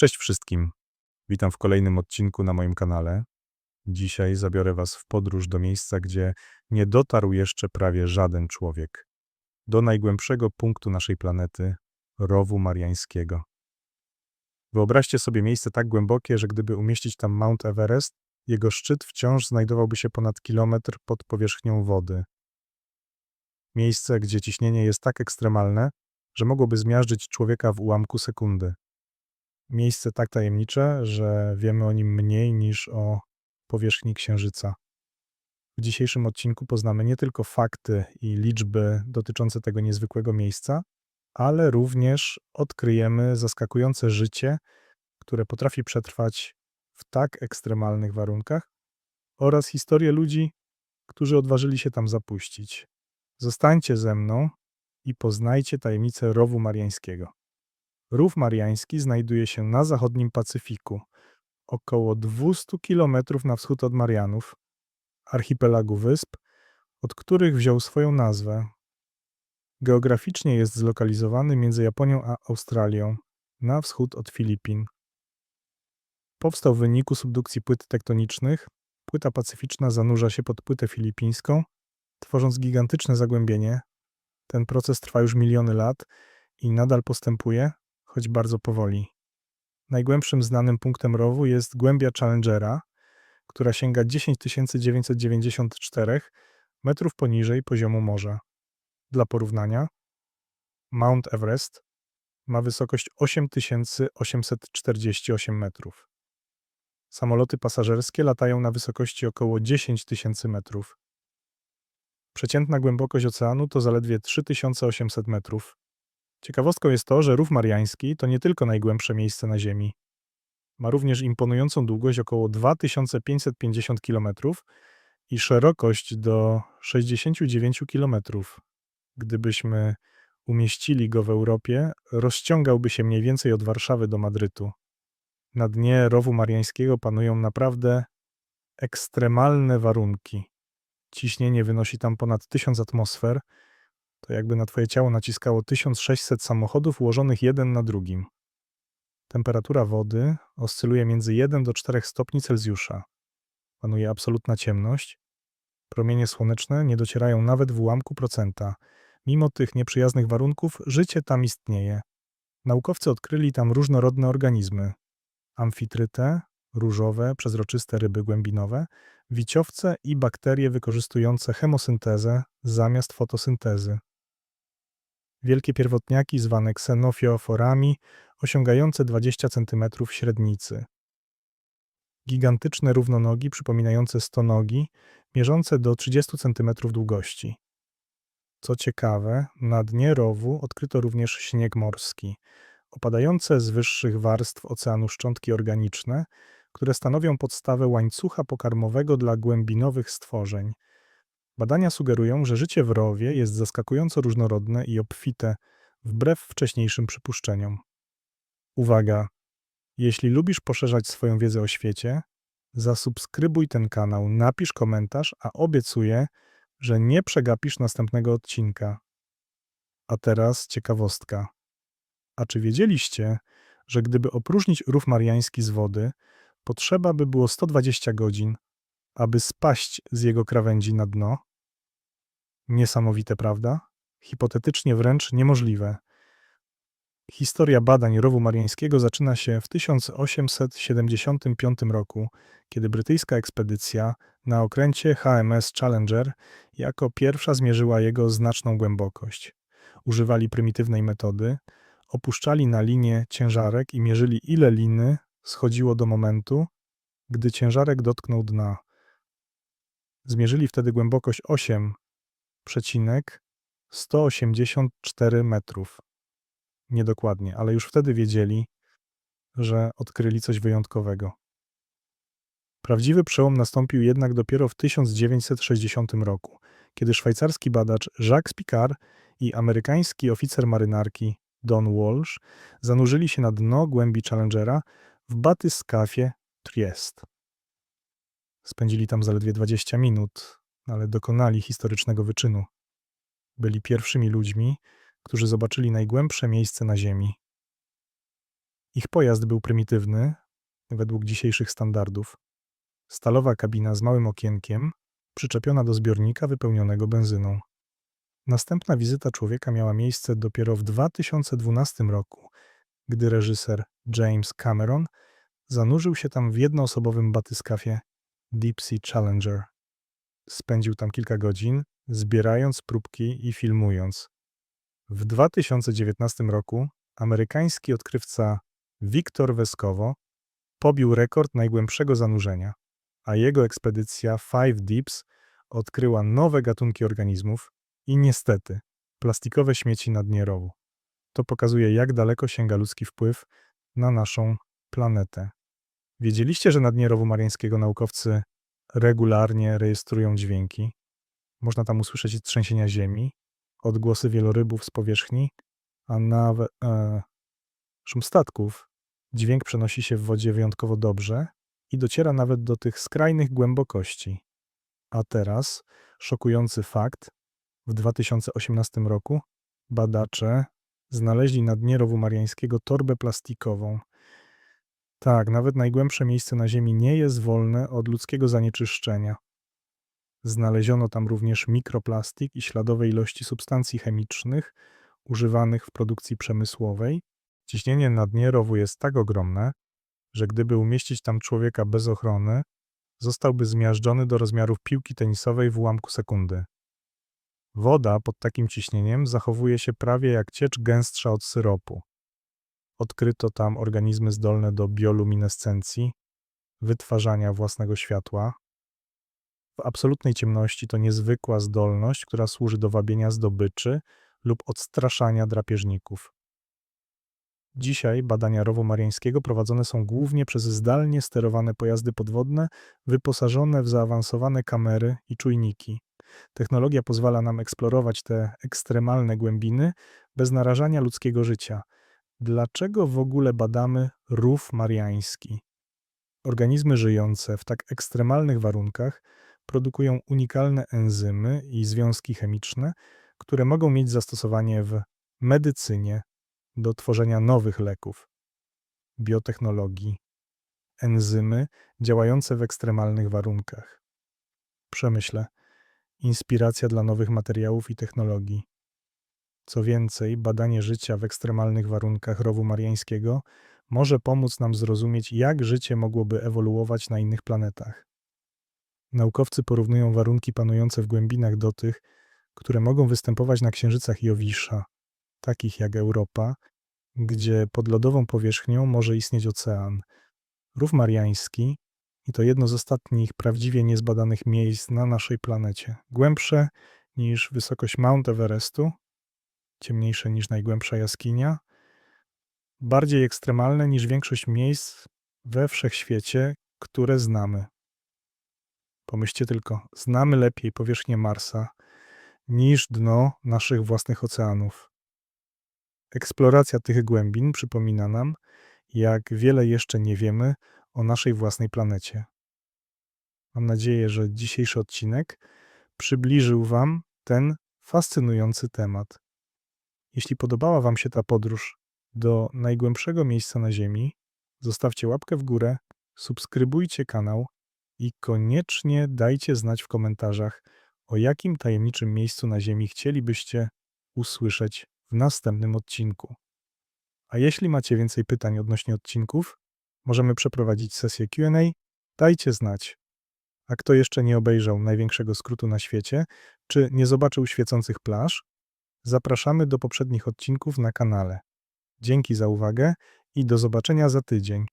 Cześć wszystkim. Witam w kolejnym odcinku na moim kanale. Dzisiaj zabiorę Was w podróż do miejsca, gdzie nie dotarł jeszcze prawie żaden człowiek. Do najgłębszego punktu naszej planety rowu mariańskiego. Wyobraźcie sobie miejsce tak głębokie, że gdyby umieścić tam Mount Everest, jego szczyt wciąż znajdowałby się ponad kilometr pod powierzchnią wody. Miejsce, gdzie ciśnienie jest tak ekstremalne, że mogłoby zmiażdżyć człowieka w ułamku sekundy. Miejsce tak tajemnicze, że wiemy o nim mniej niż o powierzchni Księżyca. W dzisiejszym odcinku poznamy nie tylko fakty i liczby dotyczące tego niezwykłego miejsca, ale również odkryjemy zaskakujące życie, które potrafi przetrwać w tak ekstremalnych warunkach, oraz historię ludzi, którzy odważyli się tam zapuścić. Zostańcie ze mną i poznajcie tajemnicę rowu mariańskiego. Rów Mariański znajduje się na zachodnim Pacyfiku, około 200 km na wschód od Marianów, archipelagu wysp, od których wziął swoją nazwę. Geograficznie jest zlokalizowany między Japonią a Australią, na wschód od Filipin. Powstał w wyniku subdukcji płyt tektonicznych. Płyta pacyficzna zanurza się pod płytę filipińską, tworząc gigantyczne zagłębienie. Ten proces trwa już miliony lat i nadal postępuje, choć bardzo powoli. Najgłębszym znanym punktem rowu jest głębia Challengera, która sięga 10 994 metrów poniżej poziomu morza. Dla porównania, Mount Everest ma wysokość 8848 metrów. Samoloty pasażerskie latają na wysokości około 10 tysięcy metrów. Przeciętna głębokość oceanu to zaledwie 3800 metrów. Ciekawostką jest to, że Rów Mariański to nie tylko najgłębsze miejsce na Ziemi. Ma również imponującą długość około 2550 km i szerokość do 69 km. Gdybyśmy umieścili go w Europie, rozciągałby się mniej więcej od Warszawy do Madrytu. Na dnie rowu mariańskiego panują naprawdę ekstremalne warunki. Ciśnienie wynosi tam ponad 1000 atmosfer, to jakby na twoje ciało naciskało 1600 samochodów ułożonych jeden na drugim. Temperatura wody oscyluje między 1 do 4 stopni Celsjusza. Panuje absolutna ciemność. Promienie słoneczne nie docierają nawet w ułamku procenta. Mimo tych nieprzyjaznych warunków, życie tam istnieje. Naukowcy odkryli tam różnorodne organizmy. Amfitrytę, różowe, przezroczyste ryby głębinowe, wiciowce i bakterie wykorzystujące chemosyntezę zamiast fotosyntezy. Wielkie pierwotniaki zwane ksenofioforami, osiągające 20 cm średnicy. Gigantyczne równonogi przypominające stonogi, mierzące do 30 cm długości. Co ciekawe, na dnie rowu odkryto również śnieg morski, opadające z wyższych warstw oceanu szczątki organiczne, które stanowią podstawę łańcucha pokarmowego dla głębinowych stworzeń – Badania sugerują, że życie w rowie jest zaskakująco różnorodne i obfite, wbrew wcześniejszym przypuszczeniom. Uwaga! Jeśli lubisz poszerzać swoją wiedzę o świecie, zasubskrybuj ten kanał, napisz komentarz, a obiecuję, że nie przegapisz następnego odcinka. A teraz ciekawostka. A czy wiedzieliście, że gdyby opróżnić rów mariański z wody, potrzeba by było 120 godzin, aby spaść z jego krawędzi na dno? Niesamowite, prawda? Hipotetycznie wręcz niemożliwe. Historia badań rowu mariańskiego zaczyna się w 1875 roku, kiedy brytyjska ekspedycja na okręcie HMS Challenger jako pierwsza zmierzyła jego znaczną głębokość. Używali prymitywnej metody, opuszczali na linię ciężarek i mierzyli ile liny schodziło do momentu, gdy ciężarek dotknął dna. Zmierzyli wtedy głębokość 8 przecinek 184 metrów. Niedokładnie, ale już wtedy wiedzieli, że odkryli coś wyjątkowego. Prawdziwy przełom nastąpił jednak dopiero w 1960 roku, kiedy szwajcarski badacz Jacques Picard i amerykański oficer marynarki Don Walsh zanurzyli się na dno głębi Challengera w batyskafie Triest. Spędzili tam zaledwie 20 minut, ale dokonali historycznego wyczynu. Byli pierwszymi ludźmi, którzy zobaczyli najgłębsze miejsce na Ziemi. Ich pojazd był prymitywny, według dzisiejszych standardów. Stalowa kabina z małym okienkiem, przyczepiona do zbiornika wypełnionego benzyną. Następna wizyta człowieka miała miejsce dopiero w 2012 roku, gdy reżyser James Cameron zanurzył się tam w jednoosobowym batyskafie Deep Sea Challenger. Spędził tam kilka godzin, zbierając próbki i filmując. W 2019 roku amerykański odkrywca Wiktor Weskowo pobił rekord najgłębszego zanurzenia, a jego ekspedycja Five Deeps odkryła nowe gatunki organizmów i niestety plastikowe śmieci na dnie rowu. To pokazuje, jak daleko sięga ludzki wpływ na naszą planetę. Wiedzieliście, że na dnie rowu mariańskiego naukowcy regularnie rejestrują dźwięki? Można tam usłyszeć trzęsienia ziemi, odgłosy wielorybów z powierzchni, a nawet e, szum statków. Dźwięk przenosi się w wodzie wyjątkowo dobrze i dociera nawet do tych skrajnych głębokości. A teraz szokujący fakt. W 2018 roku badacze znaleźli na dnie rowu mariańskiego torbę plastikową. Tak, nawet najgłębsze miejsce na Ziemi nie jest wolne od ludzkiego zanieczyszczenia. Znaleziono tam również mikroplastik i śladowe ilości substancji chemicznych używanych w produkcji przemysłowej. Ciśnienie na dnie rowu jest tak ogromne, że gdyby umieścić tam człowieka bez ochrony, zostałby zmiażdżony do rozmiarów piłki tenisowej w ułamku sekundy. Woda pod takim ciśnieniem zachowuje się prawie jak ciecz gęstsza od syropu. Odkryto tam organizmy zdolne do bioluminescencji, wytwarzania własnego światła. W absolutnej ciemności to niezwykła zdolność, która służy do wabienia zdobyczy lub odstraszania drapieżników. Dzisiaj badania rowu mariańskiego prowadzone są głównie przez zdalnie sterowane pojazdy podwodne wyposażone w zaawansowane kamery i czujniki. Technologia pozwala nam eksplorować te ekstremalne głębiny bez narażania ludzkiego życia. Dlaczego w ogóle badamy rów mariański? Organizmy żyjące w tak ekstremalnych warunkach produkują unikalne enzymy i związki chemiczne, które mogą mieć zastosowanie w medycynie do tworzenia nowych leków, biotechnologii, enzymy działające w ekstremalnych warunkach. Przemyślę, inspiracja dla nowych materiałów i technologii. Co więcej, badanie życia w ekstremalnych warunkach rowu mariańskiego może pomóc nam zrozumieć, jak życie mogłoby ewoluować na innych planetach. Naukowcy porównują warunki panujące w głębinach do tych, które mogą występować na księżycach Jowisza, takich jak Europa, gdzie pod lodową powierzchnią może istnieć ocean. Rów Mariański i to jedno z ostatnich prawdziwie niezbadanych miejsc na naszej planecie. Głębsze niż wysokość Mount Everestu, ciemniejsze niż najgłębsza jaskinia, bardziej ekstremalne niż większość miejsc we wszechświecie, które znamy. Pomyślcie tylko, znamy lepiej powierzchnię Marsa niż dno naszych własnych oceanów. Eksploracja tych głębin przypomina nam, jak wiele jeszcze nie wiemy o naszej własnej planecie. Mam nadzieję, że dzisiejszy odcinek przybliżył Wam ten fascynujący temat. Jeśli podobała Wam się ta podróż do najgłębszego miejsca na Ziemi, zostawcie łapkę w górę, subskrybujcie kanał i koniecznie dajcie znać w komentarzach, o jakim tajemniczym miejscu na Ziemi chcielibyście usłyszeć w następnym odcinku. A jeśli macie więcej pytań odnośnie odcinków, możemy przeprowadzić sesję QA. Dajcie znać. A kto jeszcze nie obejrzał największego skrótu na świecie, czy nie zobaczył świecących plaż, zapraszamy do poprzednich odcinków na kanale. Dzięki za uwagę i do zobaczenia za tydzień.